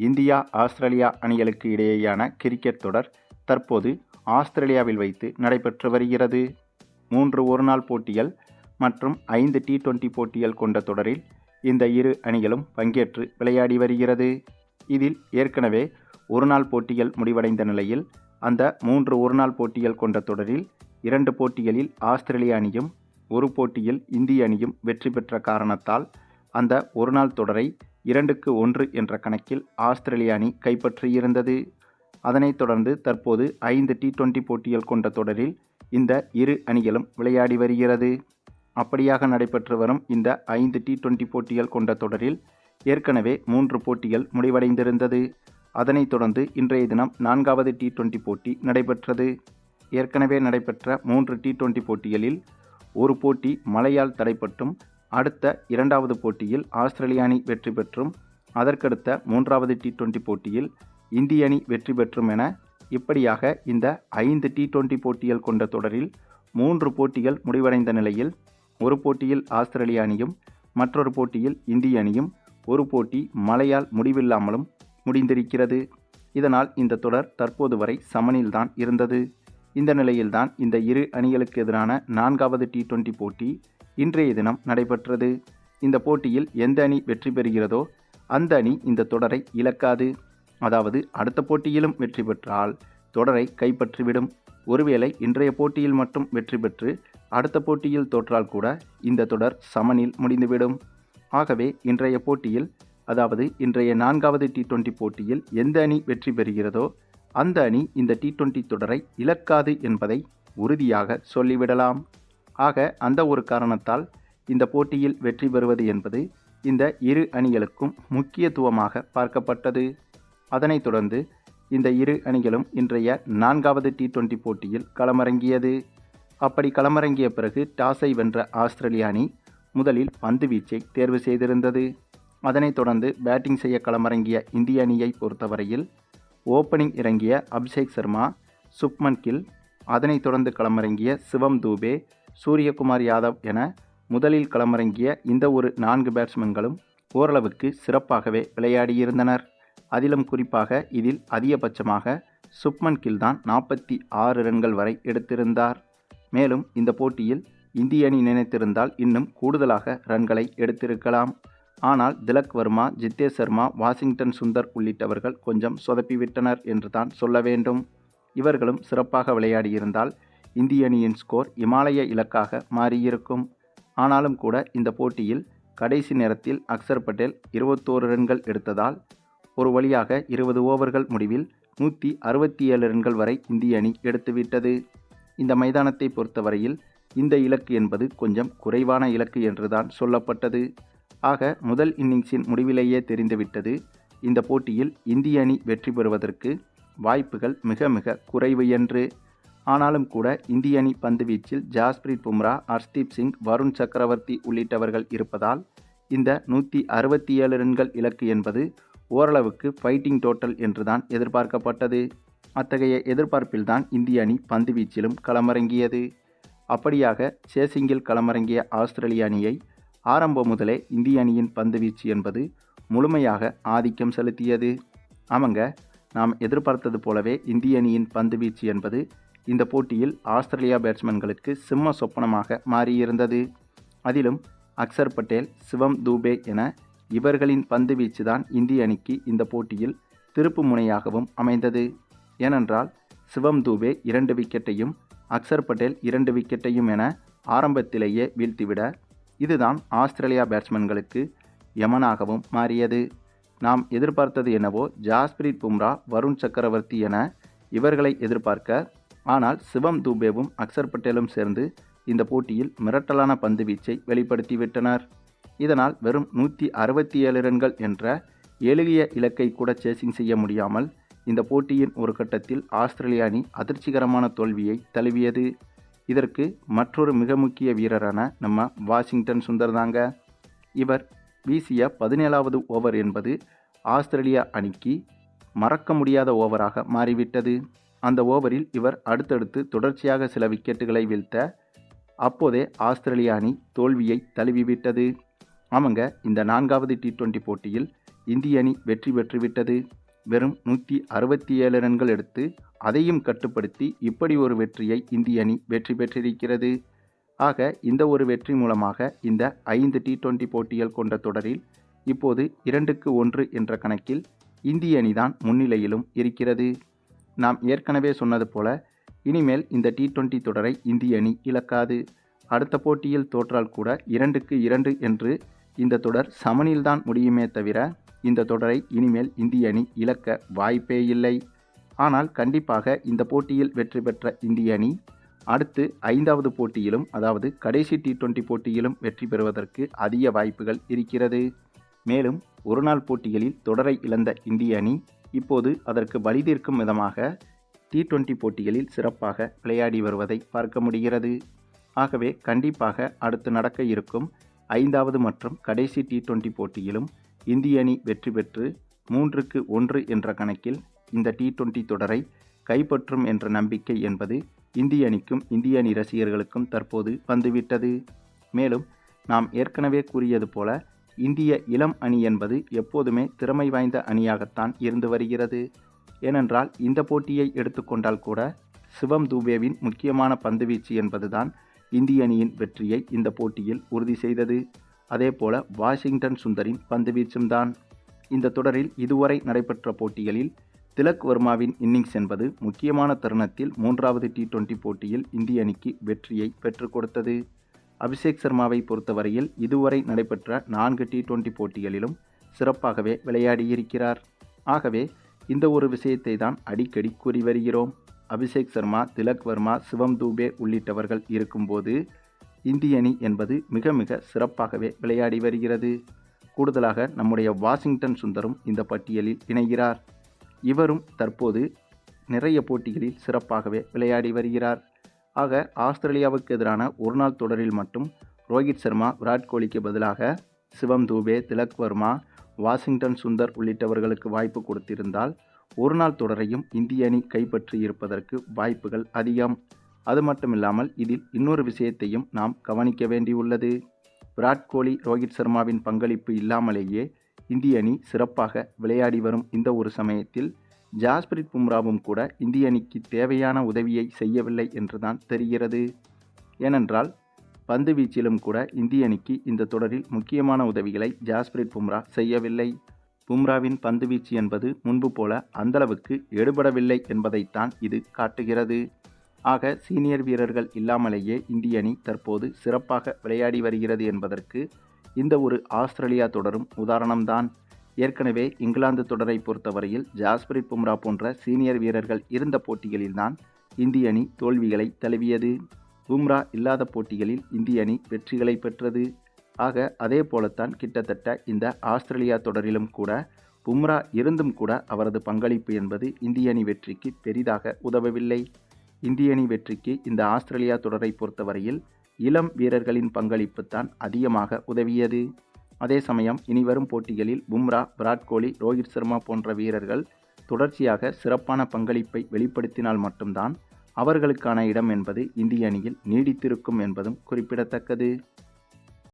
India Australia அணிகளுக்கு இடையேயான cricket தொடர் தற்போது ஆஸ்திரேலியாவில் வைத்து நடைபெற்று வருகிறது. மூன்று ஒருநாள் போட்டிகள் மற்றும் ஐந்து டி டுவெண்டி போட்டிகள் கொண்ட தொடரில் இந்த இரு அணிகளும் பங்கேற்று விளையாடி வருகிறது. இதில் ஏற்கனவே ஒருநாள் போட்டிகள் முடிவடைந்த நிலையில் அந்த மூன்று ஒருநாள் போட்டிகள் கொண்ட தொடரில் இரண்டு போட்டிகளில் ஆஸ்திரேலிய அணியும் ஒரு போட்டியில் இந்திய அணியும் வெற்றி பெற்ற காரணத்தால் அந்த ஒருநாள் தொடரை இரண்டுக்கு ஒன்று என்ற கணக்கில் ஆஸ்திரேலிய அணி கைப்பற்றியிருந்தது அதனைத் தொடர்ந்து தற்போது ஐந்து டி டுவெண்டி போட்டிகள் கொண்ட தொடரில் இந்த இரு அணிகளும் விளையாடி வருகிறது. அப்படியாக நடைபெற்று வரும் இந்த ஐந்து டி டுவெண்டி போட்டிகள் கொண்ட தொடரில் ஏற்கனவே மூன்று போட்டிகள் முடிவடைந்திருந்தது. அதனைத் தொடர்ந்து இன்றைய தினம் நான்காவது டி டுவெண்டி போட்டி நடைபெற்றது. ஏற்கனவே நடைபெற்ற மூன்று டி டுவெண்டி போட்டிகளில் ஒரு போட்டி மழையால் தடைப்பட்டும் அடுத்த இரண்டாவது போட்டியில் ஆஸ்திரேலிய அணி வெற்றி பெற்றும் அதற்கடுத்த மூன்றாவது டி டுவெண்டி போட்டியில் இந்திய அணி வெற்றி பெற்றும் என இப்படியாக இந்த ஐந்து டி டுவெண்டி போட்டிகள் கொண்ட தொடரில் மூன்று போட்டிகள் முடிவடைந்த நிலையில் ஒரு போட்டியில் ஆஸ்திரேலிய அணியும் மற்றொரு போட்டியில் இந்திய அணியும் ஒரு போட்டி மழையால் முடிவில்லாமலும் முடிந்திருக்கிறது. இதனால் இந்த தொடர் தற்போது வரை சமனில்தான் இருந்தது. இந்த நிலையில்தான் இந்த இரு அணிகளுக்கு எதிரான நான்காவது டி டுவெண்டி போட்டி இன்றைய தினம் நடைபெற்றது. இந்த போட்டியில் எந்த அணி வெற்றி பெறுகிறதோ அந்த அணி இந்த தொடரை இழக்காது. அதாவது அடுத்த போட்டியிலும் வெற்றி பெற்றால் தொடரை கைப்பற்றிவிடும். ஒருவேளை இன்றைய போட்டியில் மட்டும் வெற்றி பெற்று அடுத்த போட்டியில் தோற்றால் கூட இந்த தொடர் சமனில் முடிந்துவிடும். ஆகவே இன்றைய போட்டியில் அதாவது இன்றைய நான்காவது டி டுவெண்டி போட்டியில் எந்த அணி வெற்றி பெறுகிறதோ அந்த அணி இந்த டி டுவெண்டி தொடரை இழக்காது என்பதை உறுதியாக சொல்லிவிடலாம். ஆக அந்த ஒரு காரணத்தால் இந்த போட்டியில் வெற்றி பெறுவது என்பது இந்த இரு அணிகளுக்கும் முக்கியத்துவமாக பார்க்கப்பட்டது. அதனைத் தொடர்ந்து இந்த இரு அணிகளும் இன்றைய நான்காவது டி டுவெண்டி போட்டியில் களமிறங்கியது. அப்படி களமிறங்கிய பிறகு டாஸை வென்ற ஆஸ்திரேலிய அணி முதலில் பந்து வீச்சை தேர்வு செய்திருந்தது. அதனைத் தொடர்ந்து பேட்டிங் செய்ய களமிறங்கிய இந்திய அணியை பொறுத்தவரையில் ஓப்பனிங் இறங்கிய அபிஷேக் சர்மா சுப்மன் கில் அதனைத் தொடர்ந்து களமிறங்கிய சிவம் தூபே சூரியகுமார் யாதவ் என முதலில் களமிறங்கிய இந்த ஒரு நான்கு பேட்ஸ்மேன்களும் ஓரளவுக்கு சிறப்பாகவே விளையாடியிருந்தனர். அதிலும் குறிப்பாக இதில் அதிகபட்சமாக சுப்மன் கில் தான் நாற்பத்தி ஆறு ரன்கள் வரை எடுத்திருந்தார். மேலும் இந்த போட்டியில் இந்திய அணி நினைத்திருந்தால் இன்னும் கூடுதலாக ரன்களை எடுத்திருக்கலாம். ஆனால் திலக் வர்மா ஜித்தேஷ் சர்மா வாஷிங்டன் சுந்தர் உள்ளிட்டவர்கள் கொஞ்சம் சொதப்பிவிட்டனர் என்று தான் சொல்ல வேண்டும். இவர்களும் சிறப்பாக விளையாடியிருந்தால் இந்திய அணியின் ஸ்கோர் இமாலய இலக்காக மாறியிருக்கும். ஆனாலும் கூட இந்த போட்டியில் கடைசி நேரத்தில் அக்சர் பட்டேல் இருபத்தோரு ரன்கள் எடுத்ததால் ஒரு வழியாக இருபது ஓவர்கள் முடிவில் நூற்றி அறுபத்தி ஏழு ரன்கள் வரை இந்திய அணி எடுத்துவிட்டது இந்த மைதானத்தை பொறுத்தவரையில் இந்த இலக்கு என்பது கொஞ்சம் குறைவான இலக்கு என்றுதான் சொல்லப்பட்டது. ஆக முதல் இன்னிங்ஸின் முடிவிலேயே தெரிந்துவிட்டது. இந்த போட்டியில் இந்திய அணி வெற்றி பெறுவதற்கு வாய்ப்புகள் மிக மிக குறைவு என்று ஆனாலும் கூட இந்திய அணி பந்துவீச்சில் ஜாஸ்பிரீத் பும்ரா ஹர்ஷ்தீப் சிங் வருண் சக்கரவர்த்தி உள்ளிட்டவர்கள் இருப்பதால் இந்த நூற்றி அறுபத்தி ஏழு ரன்கள் இலக்கு என்பது ஓரளவுக்கு ஃபைட்டிங் டோட்டல் என்றுதான் எதிர்பார்க்கப்பட்டது. அத்தகைய எதிர்பார்ப்பில்தான் இந்திய அணி பந்துவீச்சிலும் களமிறங்கியது. அப்படியாக சேசிங்கில் களமிறங்கிய ஆஸ்திரேலிய அணியை ஆரம்பம் முதலே இந்திய அணியின் பந்துவீச்சு என்பது முழுமையாக ஆதிக்கம் செலுத்தியது. ஆமாங்க நாம் எதிர்பார்த்தது போலவே இந்திய அணியின் பந்துவீச்சு என்பது இந்த போட்டியில் ஆஸ்திரேலியா பேட்ஸ்மேன்களுக்கு சிம்ம சொப்பனமாக மாறியிருந்தது. அதிலும் அக்சர் பட்டேல் சிவம் தூபே என இவர்களின் பந்து வீச்சு தான் இந்திய அணிக்கு இந்த போட்டியில் திருப்பு முனையாகவும் அமைந்தது. ஏனென்றால் சிவம் தூபே இரண்டு விக்கெட்டையும் அக்சர் பட்டேல் இரண்டு விக்கெட்டையும் என ஆரம்பத்திலேயே வீழ்த்திவிட இதுதான் ஆஸ்திரேலியா பேட்ஸ்மேன்களுக்கு யமனாகவும் மாறியது. நாம் எதிர்பார்த்தது என்னவோ ஜாஸ்பிரீத் பும்ரா வருண் சக்கரவர்த்தி என இவர்களை எதிர்பார்க்க ஆனால் சிவம் தூபேவும் அக்சர் பட்டேலும் சேர்ந்து இந்த போட்டியில் மிரட்டலான பந்து வீச்சை வெளிப்படுத்திவிட்டனர் இதனால் வெறும் நூற்றி அறுபத்தி ஏழு ரன்கள் என்ற எளிய இலக்கை கூட சேசிங் செய்ய முடியாமல் இந்த போட்டியின் ஒரு கட்டத்தில் ஆஸ்திரேலிய அணி அதிர்ச்சிகரமான தோல்வியை தழுவியது. இதற்கு மற்றொரு மிக முக்கிய வீரரான நம்ம வாஷிங்டன் சுந்தர் தாங்க இவர் வீசிய பதினேழாவது ஓவர் என்பது ஆஸ்திரேலியா அணிக்கு மறக்க முடியாத ஓவராக மாறிவிட்டது. அந்த ஓவரில் இவர் அடுத்தடுத்து தொடர்ச்சியாக சில விக்கெட்டுகளை வீழ்த்த அப்போதே ஆஸ்திரேலிய அணி தோல்வியை தழுவிவிட்டது. ஆமாங்க இந்த நான்காவது டி டுவெண்டி போட்டியில் இந்திய அணி வெற்றி பெற்றுவிட்டது. வெறும் நூற்றி அறுபத்தி ஏழு ரன்கள் எடுத்து அதையும் கட்டுப்படுத்தி இப்படி ஒரு வெற்றியை இந்திய அணி வெற்றி பெற்றிருக்கிறது. ஆக இந்த ஒரு வெற்றி மூலமாக இந்த ஐந்து டி டுவெண்டி போட்டிகள் கொண்ட தொடரில் இப்போது இரண்டுக்கு ஒன்று என்ற கணக்கில் இந்திய அணிதான் முன்னிலையிலும் இருக்கிறது. நாம் ஏற்கனவே சொன்னது போல இனிமேல் இந்த டி டுவெண்ட்டி தொடரை இந்திய அணி இழக்காது. அடுத்த போட்டியில் தோற்றால் கூட இரண்டுக்கு இரண்டு என்று இந்த தொடர் சமனில்தான் முடியுமே தவிர இந்த தொடரை இனிமேல் இந்திய அணி இழக்க வாய்ப்பே இல்லை. ஆனால் கண்டிப்பாக இந்த போட்டியில் வெற்றி பெற்ற இந்திய அணி அடுத்து ஐந்தாவது போட்டியிலும் அதாவது கடைசி டி டுவெண்ட்டி போட்டியிலும் வெற்றி பெறுவதற்கு அதிக வாய்ப்புகள் இருக்கிறது. மேலும் ஒருநாள் போட்டிகளில் தொடரை இழந்த இந்திய அணி இப்போது அதற்கு பலி தீர்க்கும் விதமாக டி டுவெண்டி போட்டிகளில் சிறப்பாக விளையாடி வருவதை பார்க்க முடிகிறது. ஆகவே கண்டிப்பாக அடுத்து நடக்க இருக்கும் ஐந்தாவது மற்றும் கடைசி டி டுவெண்டி போட்டியிலும் இந்திய அணி வெற்றி பெற்று மூன்றுக்கு ஒன்று என்ற கணக்கில் இந்த டி டுவெண்டி தொடரை கைப்பற்றும் என்ற நம்பிக்கை என்பது இந்திய அணிக்கும் இந்திய அணி ரசிகர்களுக்கும் தற்போது வந்துவிட்டது. மேலும் நாம் ஏற்கனவே கூறியது போல இந்திய இளம் அணி என்பது எப்போதுமே திறமை வாய்ந்த அணியாகத்தான் இருந்து வருகிறது. ஏனென்றால் இந்த போட்டியை எடுத்துக்கொண்டால் கூட சிவம் தூபேவின் முக்கியமான பந்துவீச்சு என்பதுதான் இந்திய அணியின் வெற்றியை இந்த போட்டியில் உறுதி செய்தது. அதேபோல வாஷிங்டன் சுந்தரின் பந்துவீச்சும் தான். இந்த தொடரில் இதுவரை நடைபெற்ற போட்டிகளில் திலக் வர்மாவின் இன்னிங்ஸ் என்பது முக்கியமான தருணத்தில் மூன்றாவது டி டுவெண்டி போட்டியில் இந்திய அணிக்கு வெற்றியை பெற்றுக் கொடுத்தது. அபிஷேக் சர்மாவை பொறுத்தவரையில் இதுவரை நடைபெற்ற நான்கு டி டுவெண்டி போட்டிகளிலும் சிறப்பாகவே விளையாடியிருக்கிறார். ஆகவே இந்த ஒரு விஷயத்தை தான் அடிக்கடி கூறி வருகிறோம். அபிஷேக் சர்மா திலக் வர்மா சிவம் தூபே உள்ளிட்டவர்கள் இருக்கும்போது இந்திய அணி என்பது மிக மிக சிறப்பாகவே விளையாடி வருகிறது. கூடுதலாக நம்முடைய வாஷிங்டன் சுந்தரும் இந்த பட்டியலில் இணைகிறார். இவரும் தற்போது நிறைய போட்டிகளில் சிறப்பாகவே விளையாடி வருகிறார். ஆக ஆஸ்திரேலியாவுக்கு எதிரான ஒருநாள் தொடரில் மட்டும் ரோஹித் சர்மா விராட் கோலிக்கு பதிலாக சிவம் தூபே திலக் வர்மா வாஷிங்டன் சுந்தர் உள்ளிட்டவர்களுக்கு வாய்ப்பு கொடுத்திருந்தால் ஒருநாள் தொடரையும் இந்திய அணி கைப்பற்றி இருப்பதற்கு வாய்ப்புகள் அதிகம். அது மட்டுமில்லாமல் இதில் இன்னொரு விஷயத்தையும் நாம் கவனிக்க வேண்டியுள்ளது. விராட் கோலி ரோஹித் சர்மாவின் பங்களிப்பு இல்லாமலேயே இந்திய அணி சிறப்பாக விளையாடி வரும் இந்த ஒரு சமயத்தில் ஜாஸ்பிரிட் பும்ராவும் கூட இந்திய அணிக்கு தேவையான உதவியை செய்யவில்லை என்றுதான் தெரிகிறது. ஏனென்றால் பந்து வீச்சிலும் கூட இந்திய அணிக்கு இந்த தொடரில் முக்கியமான உதவிகளை ஜாஸ்பிரித் பும்ரா செய்யவில்லை. பும்ராவின் பந்துவீச்சு என்பது முன்பு போல அந்தளவுக்கு எடுபடவில்லை என்பதைத்தான் இது காட்டுகிறது. ஆக சீனியர் வீரர்கள் இல்லாமலேயே இந்திய அணி தற்போது சிறப்பாக விளையாடி வருகிறது என்பதற்கு இந்த ஒரு ஆஸ்திரேலியா தொடரும் உதாரணம்தான். ஏற்கனவே இங்கிலாந்து தொடரை பொறுத்தவரையில் ஜாஸ்பிரித் பும்ரா போன்ற சீனியர் வீரர்கள் இருந்த போட்டிகளில்தான் இந்திய அணி தோல்விகளை தழுவியது. பும்ரா இல்லாத போட்டிகளில் இந்திய அணி வெற்றிகளை பெற்றது. ஆக அதே போலத்தான் கிட்டத்தட்ட இந்த ஆஸ்திரேலியா தொடரிலும் கூட பும்ரா இருந்தும் கூட அவரது பங்களிப்பு என்பது இந்திய அணி வெற்றிக்கு பெரிதாக உதவவில்லை. இந்திய அணி வெற்றிக்கு இந்த ஆஸ்திரேலியா தொடரை பொறுத்தவரையில் இளம் வீரர்களின் பங்களிப்பு தான் அதிகமாக உதவியது. அதே சமயம் இனி வரும் போட்டிகளில் பும்ரா விராட் கோலி ரோஹித் சர்மா போன்ற வீரர்கள் தொடர்ச்சியாக சிறப்பான பங்களிப்பை வெளிப்படுத்தினால் மட்டும்தான் அவர்களுக்கான இடம் என்பது இந்திய அணியில் நீடித்திருக்கும் என்பதும் குறிப்பிடத்தக்கது.